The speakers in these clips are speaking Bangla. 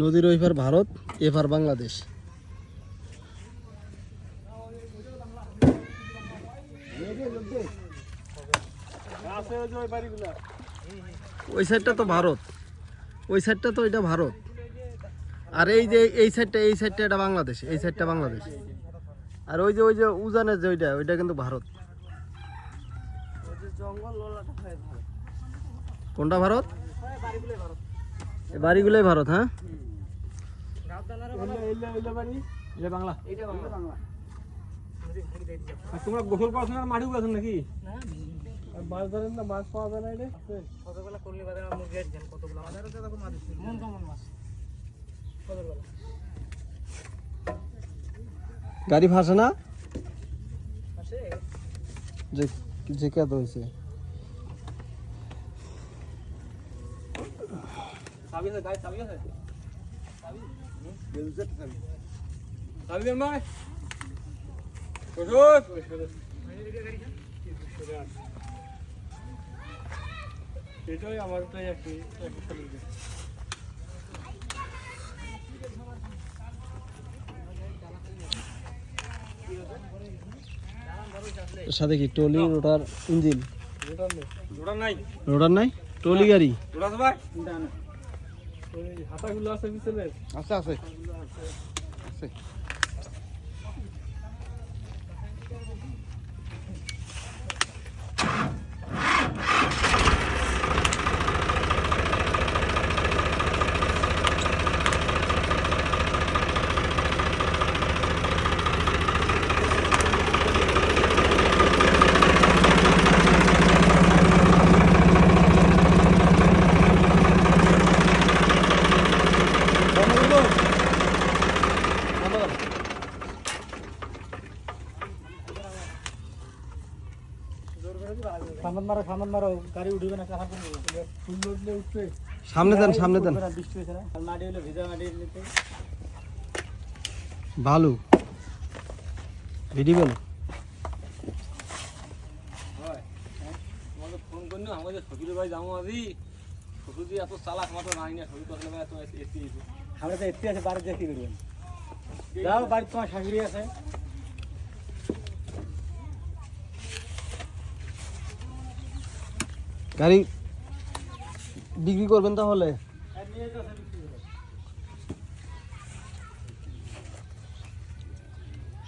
নদীর ওই পার ভারত, এপার বাংলাদেশ। ওই সাইডটা তো ভারত। ওই সাইডটা তো এটা ভারত। আর এই যে এই সাইডটা এই সাইডটা এটা বাংলাদেশ, এই সাইডটা বাংলাদেশ। আর ওই যে ওই যে উজানের যে ওইটা ওইটা কিন্তু ভারত। কোনটা ভারত? বাড়িগুলোই এই বাড়িগুলোই ভারত হ্যাঁ? রাজধানারে এটা বাংলা এইটা বাংলা বাংলা আর তোমরা গোসল করছ না মাঠেও গেছো নাকি? মাছ ধরেন না মাছ পাওয়া যায় না এটা? কতগুলা করলি বাজারে মুরগি আসছেন? কতগুলা বাজারে তো তখন মাছ মন কেমন মাছ। কতগুলা? গাড়ি ফাঁসে না? আছে যে যে কে হয়েছে? চাবি আছে চাবি আছে চাবি চাবি চাবি দেন ভাই প্রচুর এটাই আমারটাই একটি একটি চালু এর সাথে কি টলি রোটার ইঞ্জিন জোড়া নাই রোটার নাই টলি গাড়ি আছে ভাই হাতাগুলো আছে পিছনে আছে আছে। আছে। সামান মারো সামান মারো গাড়ি উঠবে না কাহার ফুল উঠলে উঠবে। সামনে দেন সামনে দেন। বৃষ্টি হয়েছে না মাটি হলে ভিজা মাটি নিতে ভালো। ভিডি বলো ফোন করি না আমাকে শ্বশুরের ভাই যাব আজি। শ্বশুর দিয়ে এত চালাক মাত্র নাই না শ্বশুর কথা ভাই এত এসে আমরা তো এতে আছে বাড়ি দিয়ে কি করবেন যাও বাড়ি তোমার শাশুড়ি আছে। গাড়ি বিক্রি করবেন তাহলে?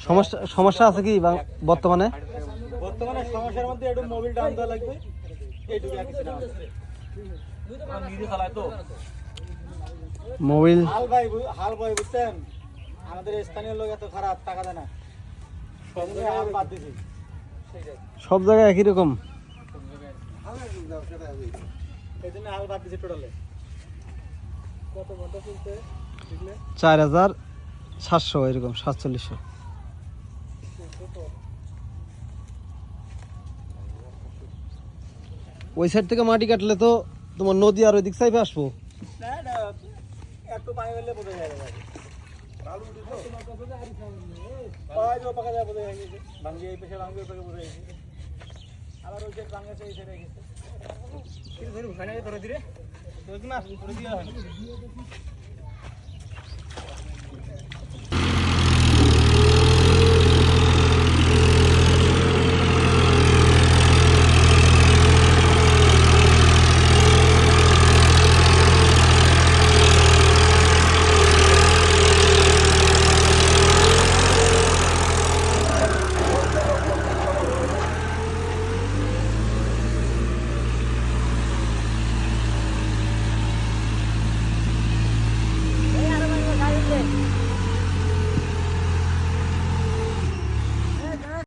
সমস্যা সমস্যা আছে কি বর্তমানে? বর্তমানে সমস্যার মধ্যে একটু মোবিল ডাউন দেওয়া লাগবে। এইটুকু আর কিছু না। তো। মোবিল হাল ভাই হাল ভাই বুঝছেন? আমাদের স্থানীয় লোক এত খারাপ টাকা দেয় না। সব জায়গায় বাদ দিছি। সব জায়গায় একই রকম এই জন্য হাল বাদ দিছি টোটালে কত ঘণ্টা চলছে দেখলে চার হাজার সাতশো এরকম সাতচল্লিশশো। ওই সাইড থেকে মাটি কাটলে তো তোমার নদী আর ওই দিক সাইডে আসব। একটু পানি হলে বোঝা যায় এই পেশে বোঝা গেছে আবার ওই যে সাইডে গেছে। কিন্তু ধরে ভাঙা ধরে